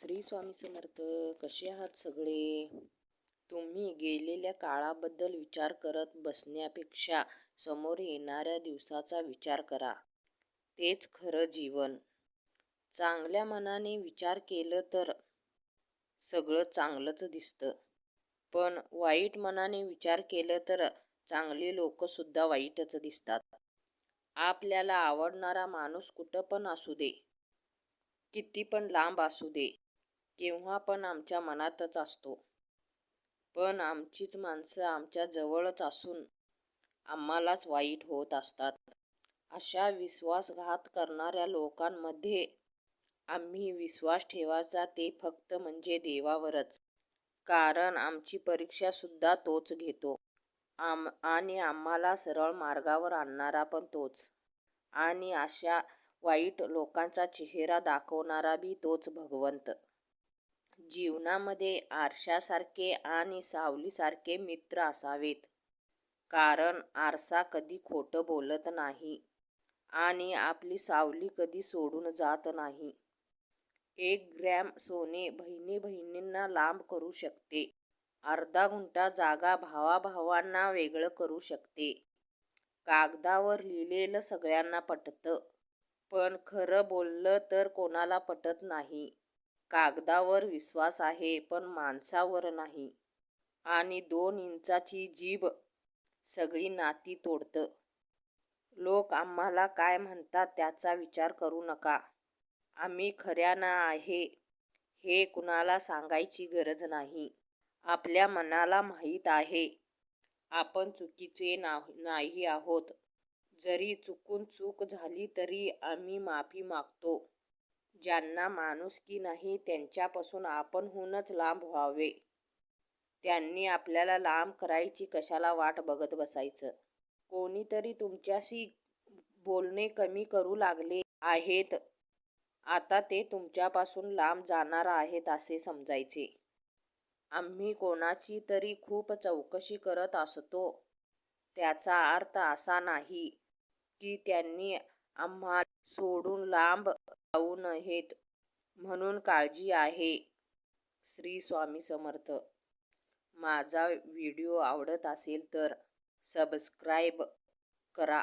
श्री स्वामी समर्थ कसे आहात सगळे? तुम्ही गेलेल्या काळाबद्दल विचार करत बसण्यापेक्षा समोर येणाऱ्या दिवसाचा विचार करा. तेच खरं जीवन. चांगल्या मनाने विचार केलं तर सगळं चांगलंच दिसतं. पण वाईट मनाने विचार केलं तर चांगली लोकसुद्धा वाईटच दिसतात. आपल्याला आवडणारा माणूस कुठं पण असू दे. किती पण लांब असू दे. केव्हा पण आमच्या मनातच असतो. पण आमचीच माणसं आमच्या जवळच असून आम्हालाच वाईट होत असतात. अशा विश्वासघात करणाऱ्या लोकांमध्ये आम्ही विश्वास ठेवायचा ते फक्त म्हणजे देवावरच. कारण आमची परीक्षासुद्धा तोच घेतो. आम आणि आम्हाला सरळ मार्गावर आणणारा पण तोच. आणि अशा वाईट लोकांचा चेहरा दाखवणारा बी तोच भगवंत. जीवनामध्ये आरशासारखे आणि सावलीसारखे मित्र असावेत. कारण आरसा कधी खोटं बोलत नाही आणि आपली सावली कधी सोडून जात नाही. एक ग्रॅम सोने बहिणी बहिणींना लांब करू शकते. अर्धा घुंटा जागा भावाभावांना वेगळं करू शकते. कागदावर लिहिलेलं सगळ्यांना पटतं. पण खरं बोललं तर कोणाला पटत नाही. कागदावर विश्वास आहे पण माणसावर नाही. आणि दोन इंचाची जीभ सगळी नाती तोडतं. लोक आम्हाला काय म्हणतात त्याचा विचार करू नका. आम्ही खऱ्याना आहे हे कुणाला सांगायची गरज नाही. आपल्या मनाला माहीत आहे. आपण चुकीचे नाही आहोत. जरी चुकून चूक झाली तरी आम्ही माफी मागतो. ज्यांना माणुसकी नाही त्यांच्यापासून आपणहूनच लांब व्हावे. त्यांनी आपल्याला लांब करायची कशाला वाट बघत बसायचं? कोणीतरी तुमच्याशी बोलणे कमी करू लागले आहेत. आता ते तुमच्यापासून लांब जाणार आहेत असे समजायचे. आम्ही कोणाची तरी खूप चौकशी करत असतो. त्याचा अर्थ असा नाही की त्यांनी आम्हा सोडून लांब जाऊ नयेत म्हणून काळजी आहे. श्री स्वामी समर्थ. माझा व्हिडिओ आवडत असेल तर सबस्क्राईब करा.